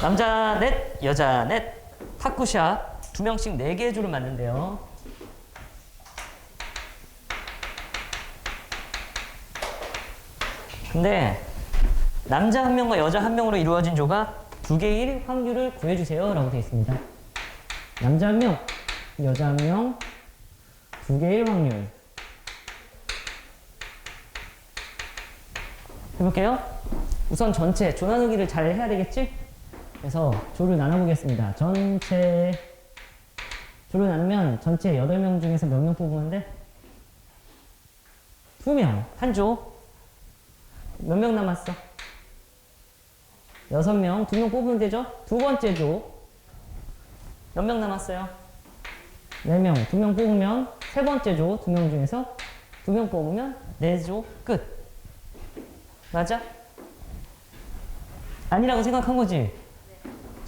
남자 넷, 여자 넷, 탁구샷 두 명씩 네 개의 줄을 맞는데요. 근데 남자 한 명과 여자 한 명으로 이루어진 조가 두 개일 확률을 구해주세요. 라고 되어 있습니다. 남자 한 명, 여자 한 명, 두 개일 확률. 해볼게요. 우선 전체 조 나누기를 잘 해야 되겠지? 그래서 조를 나눠보겠습니다. 전체 조를 나누면 전체 8명 중에서 몇 명 뽑으는데? 2명, 한 조. 몇 명 남았어? 6명, 2명 뽑으면 되죠? 두 번째 조. 몇 명 남았어요? 4명, 2명 뽑으면 세 번째 조, 2명 중에서 2명 뽑으면 4조 끝. 맞아? 아니라고 생각한 거지?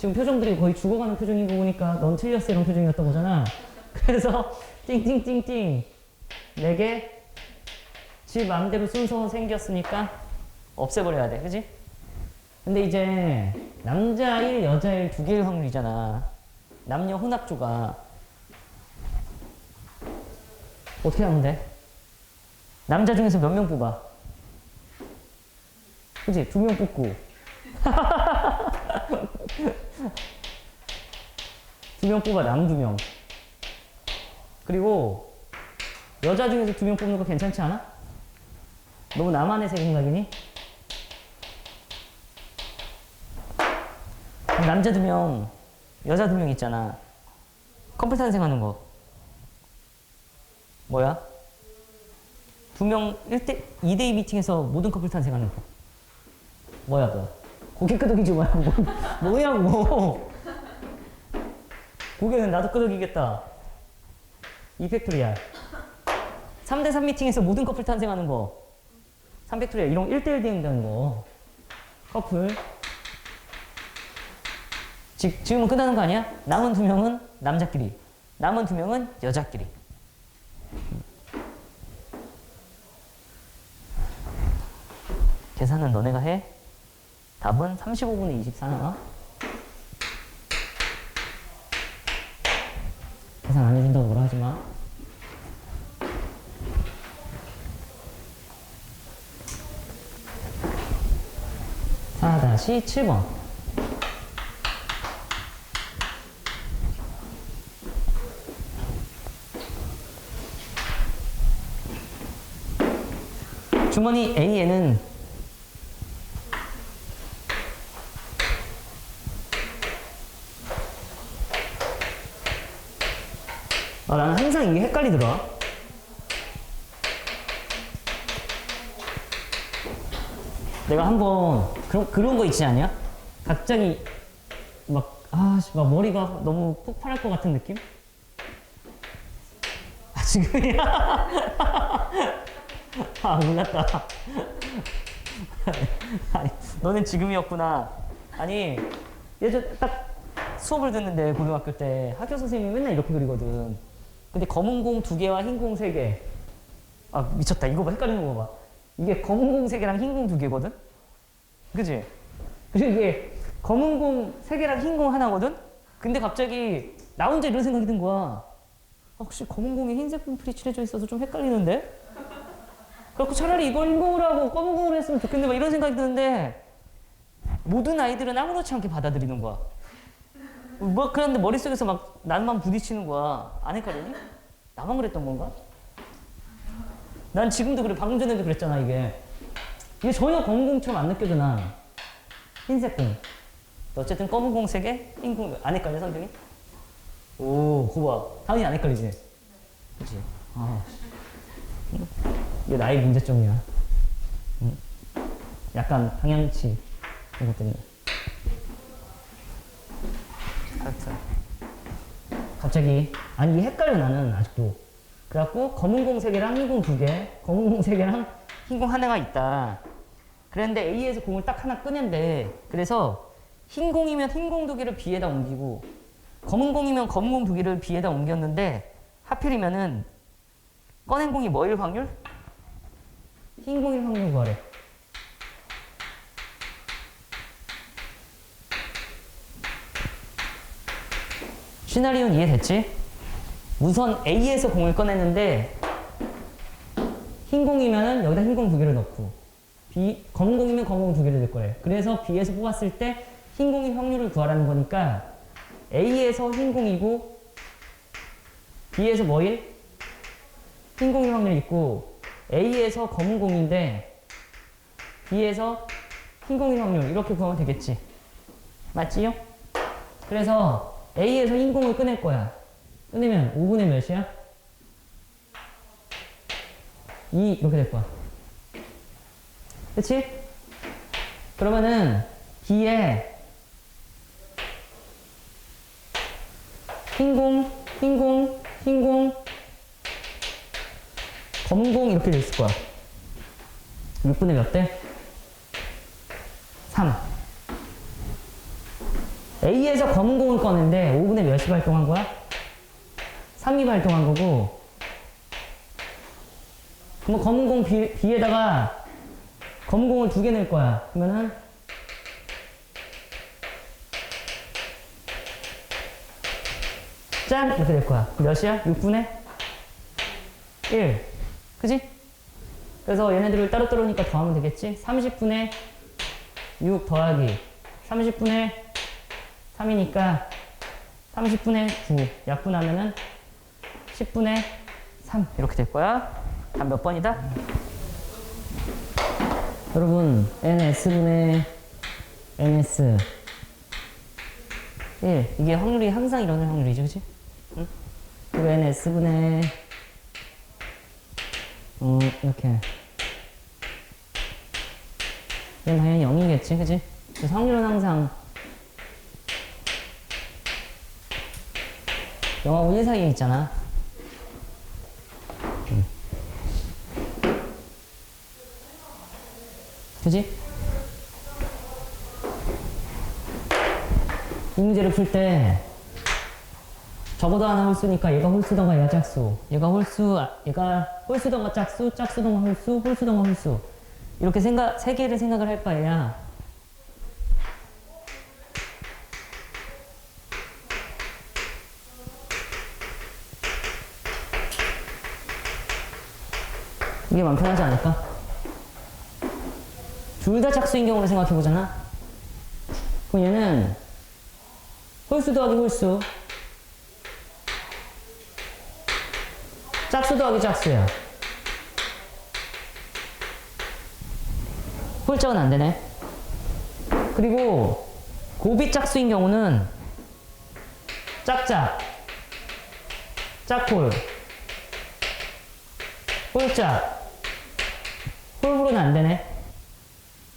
지금 표정들이 거의 죽어가는 표정인 거 보니까 넌 틀렸어 이런 표정이었던 거잖아. 그래서 띵띵띵띵 내게 지 마음대로 순서 생겼으니까 없애버려야 돼. 그지? 근데 이제 남자 1, 여자 1 두 개의 확률이잖아. 남녀 혼합조가 어떻게 하면 돼? 남자 중에서 몇 명 뽑아? 그지? 두 명 뽑고. 두 명 뽑아, 남 두 명. 그리고, 여자 중에서 두 명 뽑는 거 괜찮지 않아? 너무 나만의 생각이니? 남자 두 명, 여자 두 명 있잖아. 커플 탄생하는 거. 뭐야? 두 명 1대, 2대2 미팅에서 모든 커플 탄생하는 거. 뭐야, 뭐야. 고개 끄덕이지 뭐야. 뭐, 뭐냐고. 고개는 나도 끄덕이겠다. 이펙토리알. 3대3 미팅에서 모든 커플 탄생하는 거. 3팩토리알. 이런 1대1 대응되는 거. 커플. 지, 지금은 끝나는 거 아니야? 남은 두 명은 남자끼리. 남은 두 명은 여자끼리. 계산은 너네가 해? 답은 35분의 24 나와? 계산 안 해준다고 뭐라 하지 마. 사 다시 7번. 주머니 A에는 아, 나는 항상 이게 헷갈리더라. 내가 한번 그런 그런 거 있지 않냐? 갑자기 막 아, 씨, 막 머리가 너무 폭발할 것 같은 느낌? 아, 지금이야? 아, 몰랐다. 아니, 너는 지금이었구나. 아니, 예전 딱 수업을 듣는데 고등학교 때 학교 선생님이 맨날 이렇게 그리거든. 근데 검은 공 두 개와 흰 공 세 개. 아 미쳤다. 이거 봐 헷갈리는 거 봐. 이게 검은 공 세 개랑 흰 공 두 개거든. 그지? 그리고 이게 검은 공 세 개랑 흰 공 하나거든. 근데 갑자기 나 혼자 이런 생각이 든 거야. 아, 혹시 검은 공에 흰색 분필이 칠해져 있어서 좀 헷갈리는데? 그렇고 차라리 이걸 흰 공으로 하고 검은 공으로 했으면 좋겠는데 막 이런 생각이 드는데 모든 아이들은 아무렇지 않게 받아들이는 거야. 뭐 그런데 머릿속에서 막 난만 부딪히는 거야. 안 헷갈리니? 나만 그랬던 건가? 난 지금도 그래. 방금 전에도 그랬잖아, 이게. 이게 전혀 검은 공처럼 안 느껴져, 난. 흰색 공. 어쨌든 검은 공 3개, 흰 공, 안 헷갈려, 선생님? 오, 그거 봐. 당연히 안 헷갈리지? 그치? 아, 씨. 이게 나의 문제점이야. 응. 약간 방향치, 이것 때문에. 알았어. 갑자기 아니 이게 헷갈려 나는 아직도 그래갖고 검은 공 3개랑 흰공 2개 검은 공 3개랑 흰 공 하나가 있다 그랬는데 A에서 공을 딱 하나 꺼낸대 그래서 흰 공이면 흰공 2개를 B에다 옮기고 검은 공이면 검은 공 2개를 B에다 옮겼는데 하필이면은 꺼낸 공이 뭐일 확률? 흰 공일 확률 구하래 시나리오는 이해됐지? 우선 A에서 공을 꺼냈는데 흰 공이면은 여기다 흰 공 두 개를 넣고 B 검은 공이면 검은 공 두 개를 넣을 거래. 그래서 B에서 뽑았을 때 흰 공이 확률을 구하라는 거니까 A에서 흰 공이고 B에서 뭐일? 흰 공이 확률이 있고 A에서 검은 공인데 B에서 흰 공이 확률 이렇게 구하면 되겠지. 맞지요? 그래서 A에서 흰 공을 꺼낼 거야. 꺼내면 5분의 몇이야? 2 이렇게 될 거야. 그치? 그러면은 B에 흰공, 흰공, 흰공, 검공 이렇게 돼 있을 거야. 6분의 몇 대? 3. A에서 검은 공을 꺼낸데 5분의 몇이 발동한 거야? 3이 발동한 거고 그럼 검은 공 B, B에다가 검은 공을 두 개 낼 거야. 그러면은 짠! 이렇게 될 거야. 몇이야? 6분의 1. 그지? 그래서 얘네들을 따로따로 니까 더하면 되겠지? 30분의 6 더하기 30분의 3이니까 30분의 9 약분하면은 10분의 3 이렇게 될 거야. 답 몇 번이다? 여러분 ns분의 ns 1 이게 확률이 항상 일어날 확률이죠, 그치? 응? 그리고 ns분의 어 이렇게 얘는 당연히 0이겠지, 그치? 그래서 확률은 항상 0하고 1 사이에 있잖아. 음. 그지? 이 문제를 풀때 적어도 하나 홀수니까 얘가 홀수던가 얘가 짝수 얘가 홀수 아, 얘가 홀수던가 짝수 짝수던가 홀수 홀수던가 홀수 이렇게 생각 세 개를 생각을 할 바에야 이게 마음 편하지 않을까? 둘 다 짝수인 경우를 생각해 보잖아. 그럼 얘는 홀수 더하기 홀수, 짝수 더하기 짝수야. 홀짝은 안 되네. 그리고 고비 짝수인 경우는 짝짝, 짝홀, 홀짝, 홀불은 안 되네.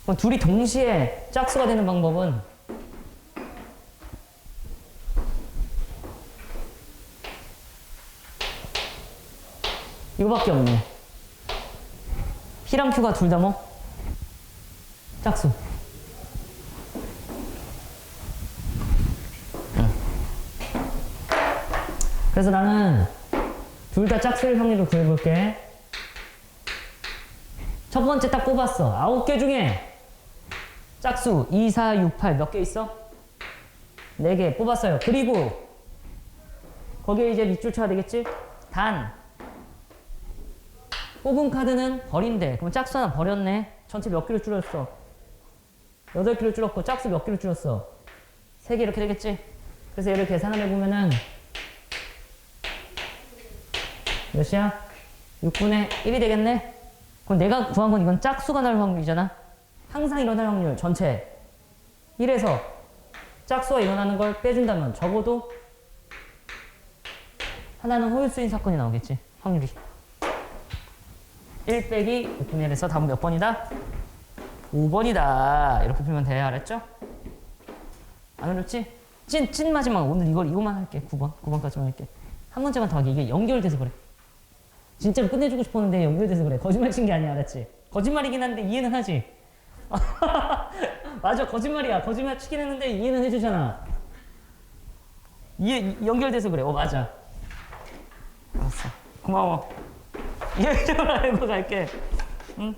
그럼 둘이 동시에 짝수가 되는 방법은 이거밖에 없네. P랑 Q가 둘 다 뭐? 짝수. 응. 그래서 나는 둘 다 짝수일 확률을 구해볼게. 첫 번째 딱 뽑았어. 아홉 개 중에 짝수 2, 4, 6, 8 몇 개 있어? 네 개 뽑았어요. 그리고 거기에 이제 밑줄 쳐야 되겠지? 단 뽑은 카드는 버린대. 그럼 짝수 하나 버렸네. 전체 몇 개로 줄였어? 8개로 줄였고 짝수 몇 개로 줄였어? 3개 이렇게 되겠지? 그래서 얘를 계산을 해보면은 몇이야? 6분의 1이 되겠네? 그럼 내가 구한 건 이건 짝수가 날 확률이잖아? 항상 일어날 확률 전체 1에서 짝수가 일어나는 걸 빼준다면 적어도 하나는 호일수인 사건이 나오겠지 확률이 1 빼기 6분의 1에서 답은 몇 번이다? 5번이다 이렇게 풀면 돼 알았죠? 안 어렵지? 찐, 찐 마지막 오늘 이걸 이거만 할게 9번 9번까지만 할게 한 문제만 더 하게 이게 연결돼서 그래 진짜로 끝내주고 싶었는데 연결돼서 그래. 거짓말 친 게 아니야 알았지? 거짓말이긴 한데 이해는 하지? 맞아 거짓말이야. 거짓말 치긴 했는데 이해는 해주잖아. 이해 연결돼서 그래. 어 맞아. 알았어. 고마워. 이해 좀 알고 갈게. 응?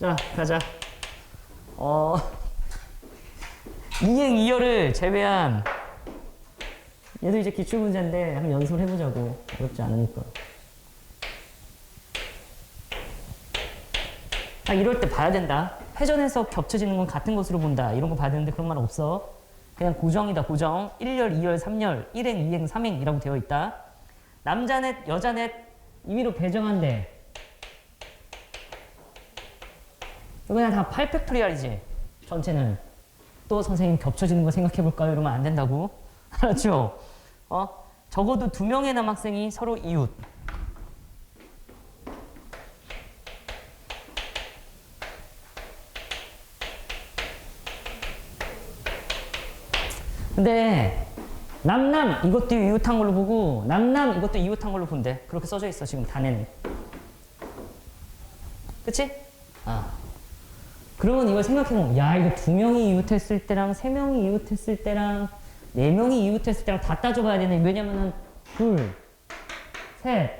자 가자. 어 이행 이열을 제외한 얘도 이제 기출 문제인데 한번 연습을 해보자고. 어렵지 않으니까. 아, 이럴 때 봐야 된다. 회전해서 겹쳐지는 건 같은 것으로 본다. 이런 거 봐야 되는데 그런 말 없어. 그냥 고정이다, 고정. 1열, 2열, 3열, 1행, 2행, 3행이라고 되어 있다. 남자 넷, 여자 넷, 임의로 배정한대. 그냥 다 8팩토리얼이지. 전체는. 또 선생님 겹쳐지는 거 생각해 볼까요? 이러면 안 된다고. 알았죠? 어? 적어도 두 명의 남학생이 서로 이웃. 근데 남남 이것도 이웃한 걸로 보고 남남 이것도 이웃한 걸로 본대. 그렇게 써져 있어 지금 단에는. 그치? 아. 그러면 이걸 생각해보면 야 이거 두 명이 이웃했을 때랑 세 명이 이웃했을 때랑 네 명이 이웃했을 때랑 다 따져봐야 되네. 왜냐면은 둘, 셋,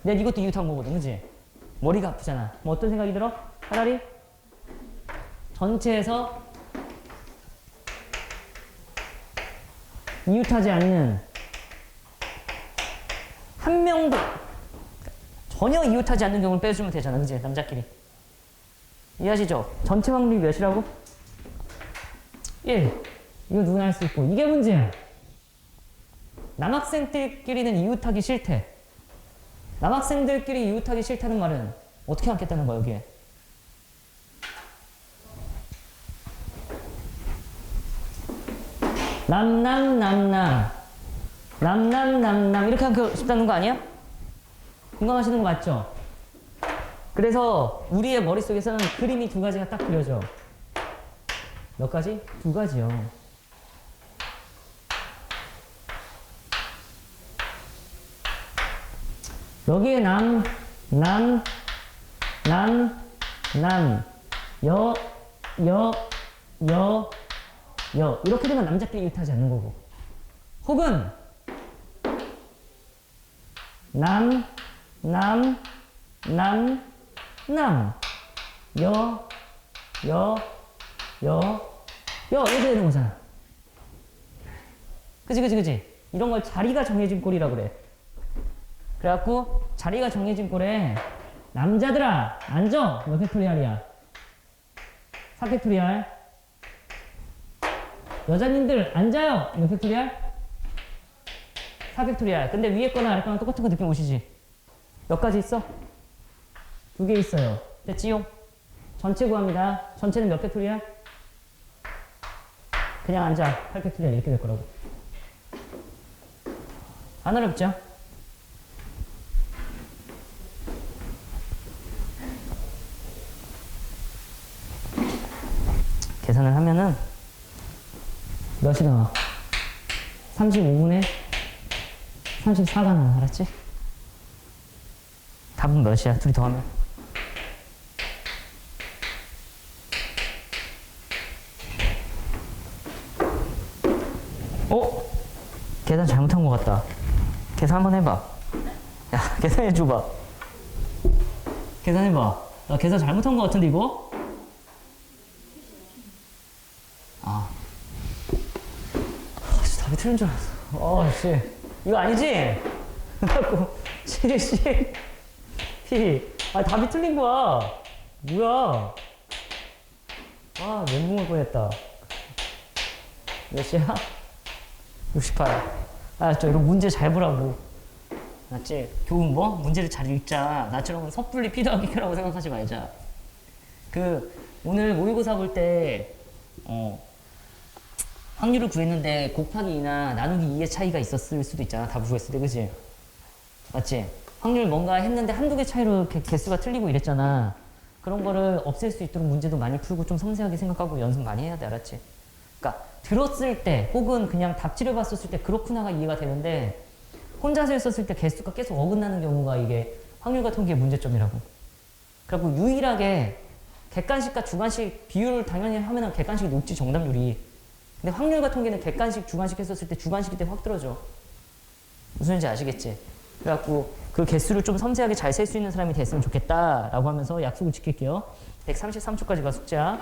넷 이것도 이웃한 거거든, 그지? 머리가 아프잖아. 뭐 어떤 생각이 들어? 차라리 전체에서 이웃하지 않는 한 명도 전혀 이웃하지 않는 경우를 빼주면 되잖아, 그지? 남자끼리. 이해하시죠? 전체 확률이 몇이라고? 1. 이거 누구나 할 수 있고. 이게 문제야. 남학생들끼리는 이웃하기 싫대. 남학생들끼리 이웃하기 싫다는 말은 어떻게 하겠다는 거야, 여기에? 남남 남남 남남 남남 이렇게 하고 싶다는 거 아니야? 공감하시는 거 맞죠? 그래서 우리의 머릿속에서는 그림이 두 가지가 딱 그려져. 몇 가지? 두 가지요. 여기에 남, 남, 남, 남, 여, 여, 여, 여. 이렇게 되면 남자끼리 이웃하지 않는 거고. 혹은 남, 남, 남, 남, 여, 여, 여, 여. 이렇게 되는 거잖아. 그지, 그지, 그지? 이런 걸 자리가 정해진 꼴이라 그래. 그래갖고 자리가 정해진 꼴에 남자들아 앉아! 몇 팩토리알이야. 4팩토리알 여자님들 앉아요! 몇 팩토리알 4팩토리알 근데 위에 거나 아래 거나 똑같은 거 느낌 오시지? 몇 가지 있어? 두 개 있어요. 됐지요? 전체 구합니다. 전체는 몇 팩토리알? 그냥 앉아. 8팩토리알 이렇게 될 거라고. 안 어렵죠? 계산을 하면은 몇이 나와? 35분에 34가 나와 알았지? 답은 몇이야? 둘이 더하면 어? 계산 잘못한 것 같다 계산 한번 해봐 야 계산해 줘봐 계산해봐 나 계산 잘못한 것 같은데 이거? 아. 아, 진짜 답이 틀린 줄 알았어. 어, 씨. 이거 아니지? 그래갖고, 70, P. 아, 답이 틀린 거야. 뭐야. 아, 멘붕을 뻔했다. 몇이야? 68. 아, 저 이런 문제 잘 보라고. 맞지? 교훈 뭐? 문제를 잘 읽자. 나처럼 섣불리 필요하겠라고 생각하지 말자. 그, 오늘 모의고사 볼 때, 어, 확률을 구했는데 곱하기 2나 나누기 2의 차이가 있었을 수도 있잖아. 다 구했을 때, 그지? 맞지? 확률 뭔가 했는데 한두 개 차이로 개, 개수가 틀리고 이랬잖아. 그런 거를 없앨 수 있도록 문제도 많이 풀고 좀 섬세하게 생각하고 연습 많이 해야 돼, 알았지? 그러니까 들었을 때 혹은 그냥 답지를 봤었을 때 그렇구나가 이해가 되는데 혼자서 했었을 때 개수가 계속 어긋나는 경우가 이게 확률과 통계의 문제점이라고. 그리고 유일하게 객관식과 주관식 비율을 당연히 하면 은 객관식이 높지 정답률이. 근데 확률과 통계는 객관식, 주관식 했었을 때 주관식이 때 확 떨어져. 무슨 말인지 아시겠지? 그래갖고 그 개수를 좀 섬세하게 잘 셀 수 있는 사람이 됐으면 좋겠다라고 하면서 약속을 지킬게요. 133초까지 가 숙제야.